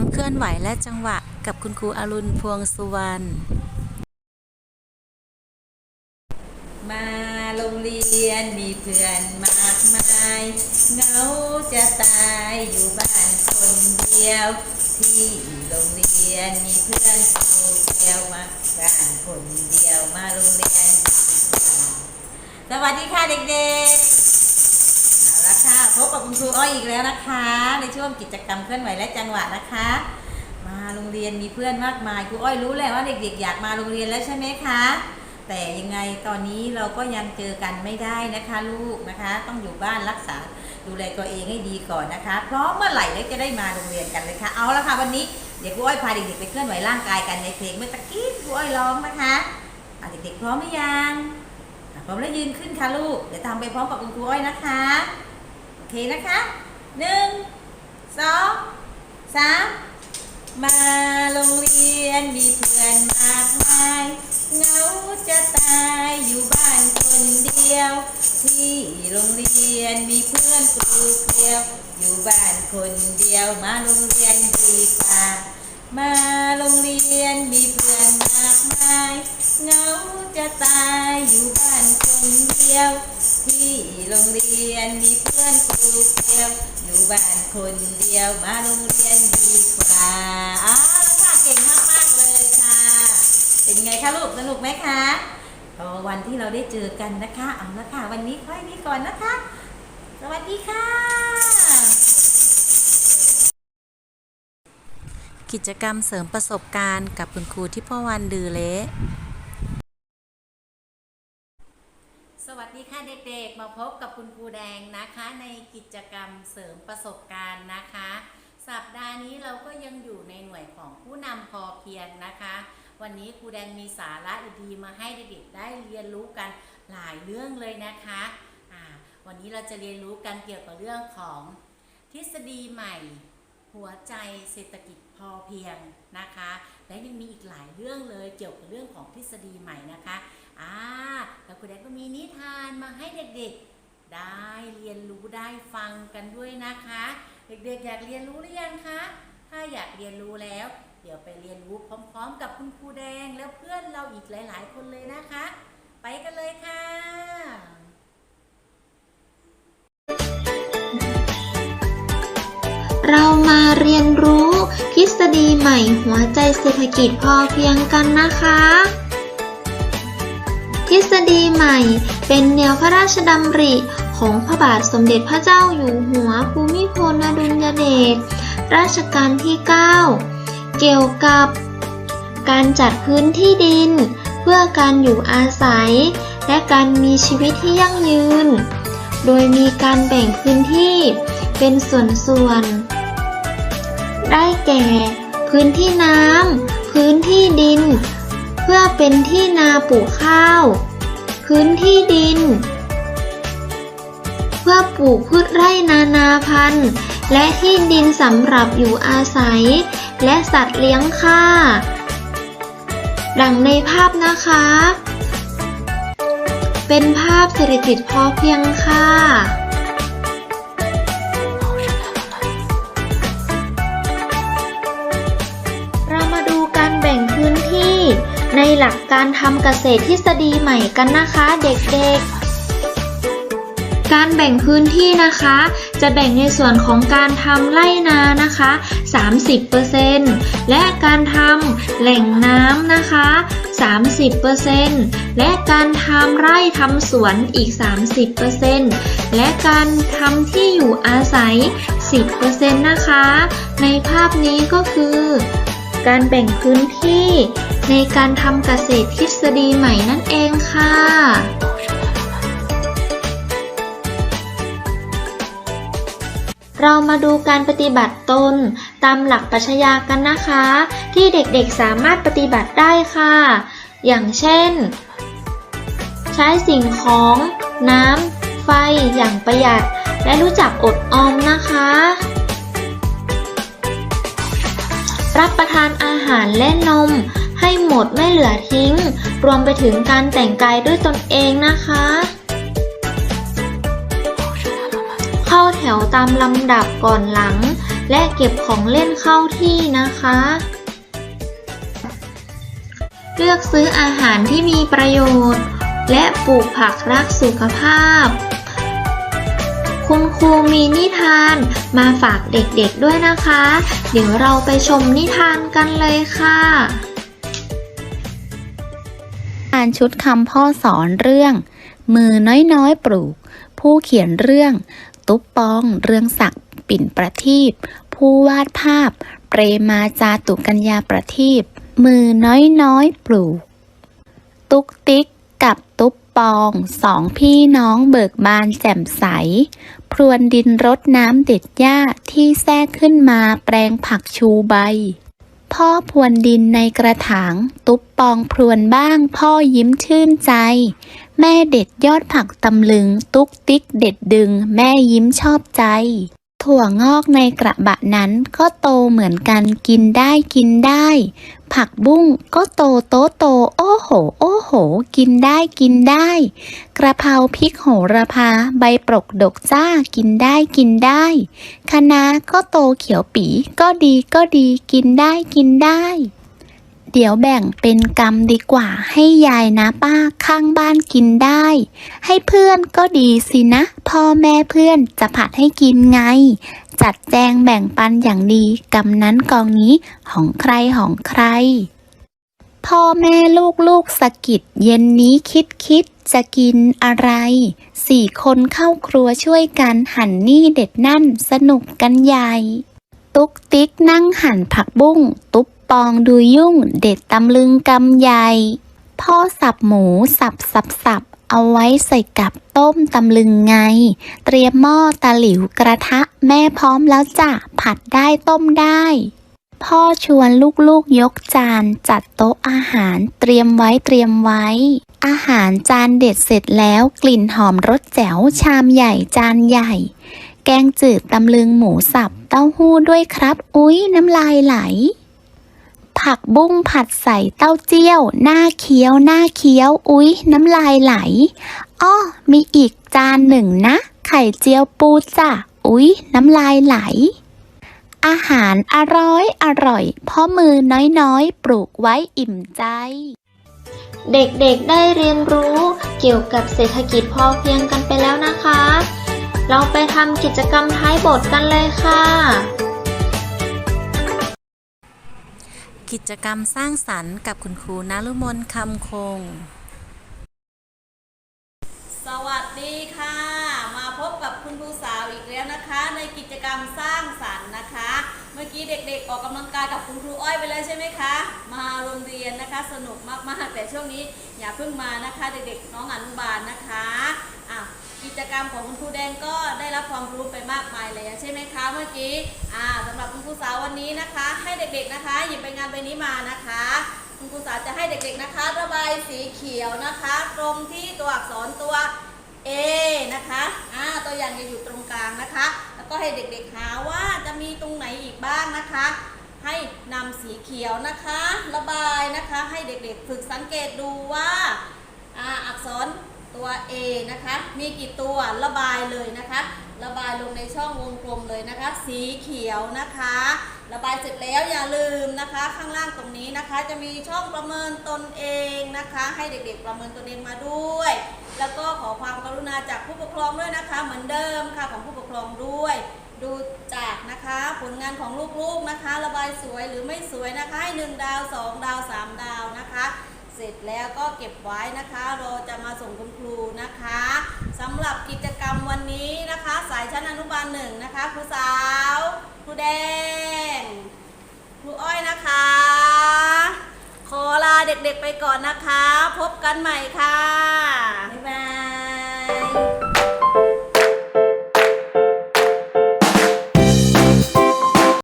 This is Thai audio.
รมเคลื่อนไหวและจังหวะกับคุณครูอรุณพวงสุวรรณ มาโรงเรียนมีเพื่อนมากมายเหงาจะตายอยู่บ้านคนเดียว ที่โรงเรียนมีเพื่อนครูเดียวมาบ้านคนเดียวมาโรงเรียน สวัสดีค่ะเด็กๆเอาละค่ะพ บกับคุณครูอ้อยอีกแล้วนะคะ ในช่วงกิจกรรมเคลื่อนไหวและจังหวะนะคะ มาโรงเรียนมีเพื่อนมากมายครูอ้อยรู้แหละว่าเด็กๆ อยากมาโรงเรียนแล้วใช่ไหมคะ แต่ยังไงตอนนี้เราก็ยังเจอกันไม่ได้นะคะลูกนะคะ ต้องอยู่บ้านรักษาดูแลตัวเองให้ดีก่อนนะคะ เพราะเมื่อไหร่แล้วจะได้มาโรงเรียนกันเลยค่ะเอาละค่ะวันนี้เดี๋ยวครูอ้อยพาเด็กๆไปเคลื่อนไหวร่างกายกันในเพลงเมื่อตะกี้ครูอ้อยร้องนะคะะเด็กๆพร้อมหรือยังพร้อมแล้วยืนขึ้นค่ะลูก เดี๋ยวทำไปพร้อมกับคุณครูอ้อยนะคะ เคนะคะหนึ่งสองสามมาโรงเรียนมีเพื่อนมากมายเหงาจะตายอยู่บ้านคนเดียว ที่โรงเรียนมีเพื่อนครูเดียว อยู่บ้านคนเดียวมาโรงเรียนดีกว่ามาโรงเรียนมีเพื่อนมากมายเหงาจะตายอยู่บ้านคนเดียว ที่โรงเรียนมีเพื่อนครูเดียวอยู่บ้านคนเดียวมาโรงเรียนดีกว่าอ้าวแล้วค่ะเก่งมากๆเลยค่ะ เป็นไงคะลูกสนุกไหมคะพอวันที่เราได้เจอกันนะคะเอาละค่ะวันนี้ค่อยนี้ก่อนนะคะ สวัสดีค่ะ กิจกรรมเสริมประสบการณ์กับคุณครูที่พ่อวันดือเละ สวัสดีค่ะเด็กๆ มา พบกับคุณครูแดงนะคะในกิจกรรมเสริมประสบการณ์นะคะ สัปดาห์นี้เราก็ยังอยู่ในหน่วยของผู้นำพอเพียงนะคะ วันนี้ครูแดงมีสาระดีๆมาให้เด็กๆได้เรียนรู้กันหลายเรื่องเลยนะคะะวันนี้เราจะเรียนรู้กันเกี่ยวกับเรื่องของทฤษฎีใหม่ หัวใจเศรษฐกิจพอเพียงนะคะ และยังมีอีกหลายเรื่องเลยเกี่ยวกับเรื่องของทฤษฎีใหม่นะคะอ่าแล้วคุณแดงก็มีนิทานมาให้เด็กๆ ได้เรียนรู้ได้ฟังกันด้วยนะคะ เด็กๆอยากเรียนรู้หรือยังคะถ้าอยากเรียนรู้แล้ว เดี๋ยวไปเรียนรู้พร้อมๆ กับคุณครูแดงแล้วเพื่อนเราอีกหลาย ๆ คนเลยนะคะ ไปกันเลยค่ะ เรามาเรียนรู้ทฤษฎีใหม่หัวใจเศรษฐกิจพอเพียงกันนะคะ ทฤษฎีใหม่เป็นแนวพระราชดำริของพระบาทสมเด็จพระเจ้าอยู่หัวภูมิพลอดุลยเดชรัชกาลที่ 9 เกี่ยวกับ การจัดพื้นที่ดิน เพื่อการอยู่อาศัย และการมีชีวิตที่ยั่งยืน โดยมีการแบ่งพื้นที่เป็นส่วนๆ ได้แก่ พื้นที่น้ำ พื้นที่ดิน เพื่อเป็นที่นาปลูกข้าว พื้นที่ดิน เพื่อปลูกพืชไร่นานาพันธุ์ และที่ดินสำหรับอยู่อาศัย และสัตว์เลี้ยงค่ะดังในภาพนะคะ เป็นภาพเศรษฐกิจพอเพียงค่ะ ในหลักการทำเกษตรทฤษฎีใหม่กันนะคะเด็กๆการแบ่งพื้นที่นะคะ จะแบ่งในส่วนของการทำไร่นานะคะ 30%และการทำแหล่งน้ำนะคะ 30%และการทำไร่ทำสวนอีก 30%และการทำที่อยู่อาศัย 10%นะคะ ในภาพนี้ก็คือ การแบ่งพื้นที่ ในการทำเกษตรทฤษฎีใหม่นั่นเองค่ะ เรามาดูการปฏิบัติตนตามหลักปรัชญากันนะคะ ที่เด็กๆสามารถปฏิบัติได้ค่ะ อย่างเช่น ใช้สิ่งของ น้ำ ไฟอย่างประหยัด และรู้จักอดออมนะคะรับประทานอาหารและนม ให้หมดไม่เหลือทิ้ง รวมไปถึงการแต่งกายด้วยตนเองนะคะ เข้าแถวตามลำดับก่อนหลัง และเก็บของเล่นเข้าที่นะคะ เลือกซื้ออาหารที่มีประโยชน์ และปลูกผักรักสุขภาพคุณครูมีนิทานมาฝากเด็กๆด้วยนะคะ เดี๋ยวเราไปชมนิทานกันเลยค่ะ อ่านชุดคำพ่อสอนเรื่อง มือน้อยๆปลูก ผู้เขียนเรื่อง ตุ๊บปอง เรื่องศักดิ์ปิ่นประทีปผู้วาดภาพ เปรมาจาตุกัญญาประทีปมือน้อยๆปลูก ตุ๊กติ๊กกับตุ๊บปองสองพี่น้องเบิกบานแจ่มใส พรวนดินรดน้ำเด็ดหญ้าที่แทรกขึ้นมาแปลงผักชูใบ พ่อพรวนดินในกระถาง ตุ๊บปองพรวนบ้าง พ่อยิ้มชื่นใจ แม่เด็ดยอดผักตำลึง ตุ๊กติ๊กเด็ดดึง แม่ยิ้มชอบใจ ถั่วงอกในกระบะนั้นก็โตเหมือนกันกินได้กินได้ ผักบุ้งก็โตโตโต โอ้โห โอ้โห กินได้กินได้ กระเพราพริกโหระพาใบปรกดกจ้ากินได้กินได้คะน้าก็โตเขียวปีก็ดีก็ดีกินได้กินได้ เดี๋ยวแบ่งเป็นกรรมดีกว่าให้ยายนะป้าข้างบ้านกินได้ ให้เพื่อนก็ดีสินะ พ่อแม่เพื่อนจะผัดให้กินไง จัดแจงแบ่งปันอย่างดีกำนั้นกองนี้ของใครของใคร พ่อแม่ลูกลูกสะกิดเย็นนี้คิดคิดจะกินอะไรสี่คนเข้าครัวช่วยกันหั่นนี่เด็ดนั่นสนุกกันใหญ่ ตุ๊กติ๊กนั่งหั่นผักบุ้งตุ๊บ ปองดูยุ่ง เด็ดตำลึงกำใหญ่ พ่อสับหมูสับสับสับเอาไว้ใส่กับต้มตำลึงไง เตรียมหม้อตะหลิวกระทะแม่พร้อมแล้วจ้ะ ผัดได้ต้มได้ พ่อชวนลูกๆยกจานจัดโต๊ะอาหารเตรียมไว้เตรียมไว้ อาหารจานเด็ดเสร็จแล้วกลิ่นหอมรสแจ๋วชามใหญ่จานใหญ่ แกงจืดตำลึงหมูสับเต้าหู้ด้วยครับ อุ๊ยน้ำลายไหล ผักบุ้งผัดใส่เต้าเจี้ยว หน้าเคี้ยวหน้าเคี้ยว อุ๊ย น้ำลายไหล อ้อ มีอีกจานหนึ่งนะ ไข่เจียวปูจ้ะ อุ๊ย น้ำลายไหล อาหารอร่อยอร่อย เพ่อมือน้อยๆ ปลูกไว้อิ่มใจ เด็กๆได้เรียนรู้เกี่ยวกับเศรษฐกิจพอเพียงกันไปแล้วนะคะ เราไปทำกิจกรรมท้ายบทกันเลยค่ะ กิจกรรมสร้างสรรค์กับคุณครูนารุมนคำคง สวัสดีค่ะ มาพบกับคุณครูสาวอีกแล้วนะคะ ในกิจกรรมสร้างสรรค์นะคะ เมื่อกี้เด็กๆ ออกกำลังกายกับคุณครูอ้อยไปเลยใช่ไหมคะ มาโรงเรียนนะคะสนุกมากๆแต่ช่วงนี้อย่าเพิ่งมานะคะ เด็กๆน้องอนุบาลนะคะอะ กิจกรรมของคุณครูแดงก็ได้รับความรู้ไปมากมายเลยใช่ไหมคะเมื่อกี้อ่าสำหรับคุณครูสาววันนี้นะคะ ให้เด็กๆนะคะ หยิบไปงานใบนี้มานะคะ คุณครูสาวจะให้เด็กๆนะคะ ระบายสีเขียวนะคะตรงที่ตัวอักษรตัว A นะคะอ่าตัวอย่างจะอยู่ตรงกลางนะคะ แล้วก็ให้เด็กๆหาว่าจะมีตรงไหนอีกบ้างนะคะ ให้นำสีเขียวนะคะ ระบายนะคะ ให้เด็กๆฝึกสังเกตดูว่าอ่าอักษร ตัว A นะคะ มีกี่ตัวระบายเลยนะคะ ระบายลงในช่องวงกลมเลยนะคะ สีเขียวนะคะ ระบายเสร็จแล้วอย่าลืมนะคะ ข้างล่างตรงนี้นะคะ จะมีช่องประเมินตนเองนะคะ ให้เด็กๆประเมินตนเองมาด้วย แล้วก็ขอความกรุณาจากผู้ปกครองด้วยนะคะ เหมือนเดิมค่ะของผู้ปกครองด้วย ดูจากนะคะผลงานของลูกๆนะคะ ระบายสวยหรือไม่สวยนะคะให้หนึ่งดาวสองดาวสามดาวนะคะ เสร็จแล้วก็เก็บไว้นะคะ เราจะมาส่งคุณครูนะคะสำหรับกิจกรรมวันนี้นะคะ สายชั้นอนุบาลหนึ่งนะคะครูสาวครูแดงครูอ้อยนะคะ ขอลาเด็กๆไปก่อนนะคะ พบกันใหม่ค่ะบ๊ายบาย